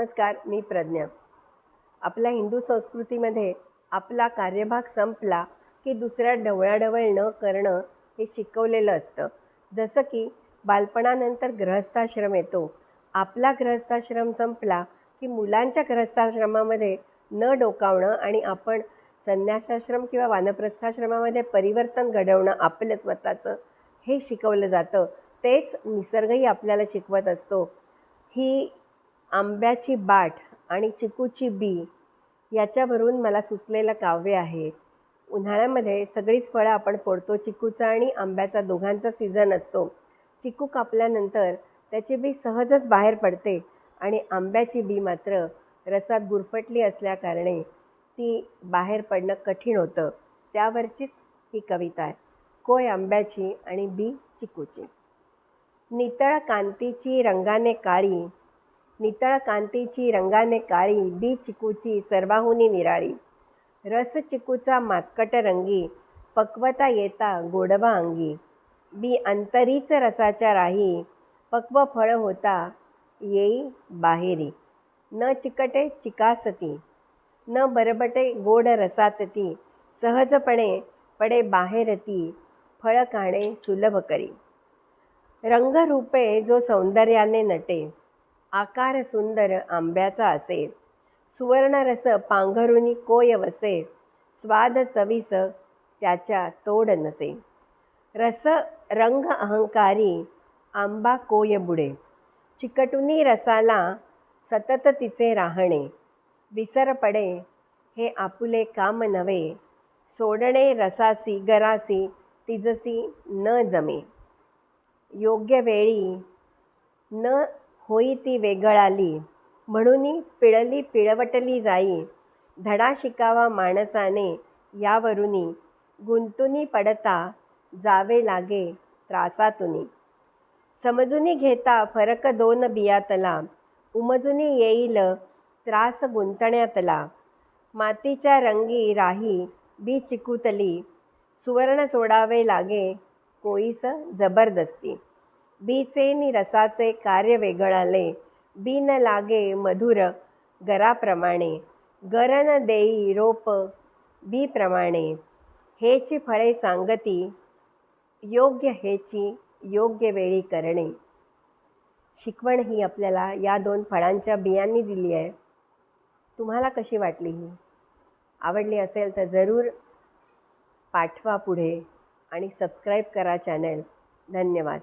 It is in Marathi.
नमस्कार मी प्रज्ञा. आपल्या हिंदू संस्कृतीमध्ये आपला कार्यभाग संपला की दुसऱ्या ढवळाढवळ न करणं हे शिकवलेलं असतं. जसं की बालपणानंतर गृहस्थाश्रम येतो. आपला गृहस्थाश्रम संपला की मुलांच्या गृहस्थाश्रमामध्ये न डोकावणं आणि आपण संन्यासाश्रम किंवा वानप्रस्थाश्रमामध्ये परिवर्तन घडवणं आपलं स्वतःचं हे शिकवलं जातं. तेच निसर्गही आपल्याला शिकवत असतो. ही आंब्याची बाट आणि चिकूची बी याच्यावरून मला सुचलेलं काव्य आहे. उन्हाळ्यामध्ये सगळीच फळं आपण फोडतो. चिकूचा आणि आंब्याचा दोघांचा सीझन असतो. चिकू कापल्यानंतर त्याची बी सहजच बाहेर पडते आणि आंब्याची बी मात्र रसात गुरफटली असल्याकारणे ती बाहेर पडणं कठीण होतं. त्यावरचीच ही कविता आहे. कोय आंब्याची आणि बी चिकूची. नितळ कांतीची रंगाने काळी नितळ कांतीची रंगाने काळी बी चिकूची सर्वाहुनी निराळी. रस चिकूचा मातकट रंगी पक्वता येता गोडवा अंगी. बी अंतरीच रसाच्या राही पक्व फळ होता येई बाहेरी. न चिकटे चिकासती न बरबटे गोड रसातती सहजपणे पडे बाहेरती फळ काणे सुलभ करी. रंगरूपे जो सौंदर्याने नटे आकार सुंदर आंब्याचा असे. सुवर्णरस पांघरुनी कोय वसे. स्वाद चवीस त्याच्या तोड नसे. रस रंग अहंकारी आंबा कोय बुडे. चिकटुनी रसाला सतत तिचे राहणे. विसर पडे हे आपुले काम नव्हे. सोडणे रसासी गरासी तिजसी न जमे. योग्य वेळी न होई ती वेगळाली. म्हणूनही पिळली पिळवटली जाई. धडा शिकावा माणसाने यावरुनी. गुंतुनी पडता जावे लागे त्रासातुनी. समजुनी घेता फरक दोन बियातला. उमजुनी येईल त्रास गुंतण्यातला. मातीच्या रंगी राही बी चिकुतली. सुवर्ण सोडावे लागे कोईस जबरदस्ती. बीचे नि रसाचे कार्य वेगळाले. बी न लागे मधुर गराप्रमाणे. गरन देई रोप बी प्रमाणे हेची फळे सांगती योग्य हेची योग्य वेळी करणे. शिकवण ही आपल्याला या दोन फळांच्या बियांनी दिली आहे. तुम्हाला कशी वाटली ही? आवडली असेल तर जरूर पाठवा पुढे आणि सबस्क्राईब करा चॅनल धन्यवाद.